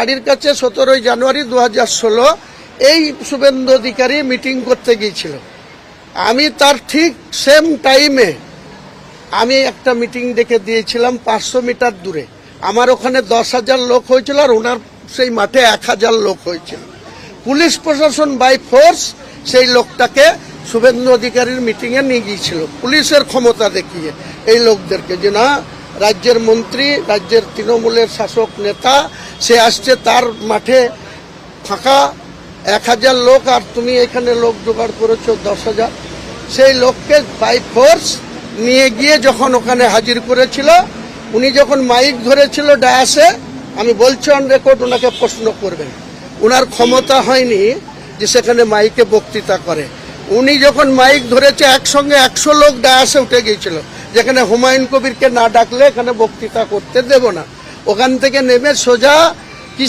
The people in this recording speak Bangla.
বাড়ির কাছে সতেরোই জানুয়ারি দু এই শুভেন্দু অধিকারী মিটিং করতে গিয়েছিল। আমি তার ঠিক সেম টাইমে আমি একটা মিটিং ডেকে দিয়েছিলাম পাঁচশো মিটার দূরে। আমার ওখানে দশ হাজার লোক হয়েছিল আর ওনার সেই মাঠে এক হাজার লোক হয়েছিল। পুলিশ প্রশাসন বাই ফোর্স সেই লোকটাকে শুভেন্দু অধিকারীর মিটিংয়ে নিয়ে গিয়েছিল। পুলিশের ক্ষমতা দেখিয়ে এই লোকদেরকে যে না, রাজ্যের মন্ত্রী, রাজ্যের তৃণমূলের শাসক নেতা সে আসছে তার মাঠে ফাঁকা, এক হাজার লোক আর তুমি এখানে লোক জোগাড় করেছ দশ হাজার। সেই লোককে বাই ফোর্স নিয়ে গিয়ে যখন ওখানে হাজির করেছিল, উনি যখন মাইক ধরেছিল ডায়াসে, আমি বলছি অন রেকর্ড ওনাকে প্রশ্ন করবেন। ওনার ক্ষমতা হয়নি যে সেখানে মাইকে বক্তৃতা করে। উনি যখন মাইক ধরেছে, একসঙ্গে একশো লোক ডায়াসে উঠে গিয়েছিল। যেখানে হুমায়ুন কবিরকে না ডাকলে এখানে বক্তৃতা করতে দেব না। ওখান থেকে নেমে সোজা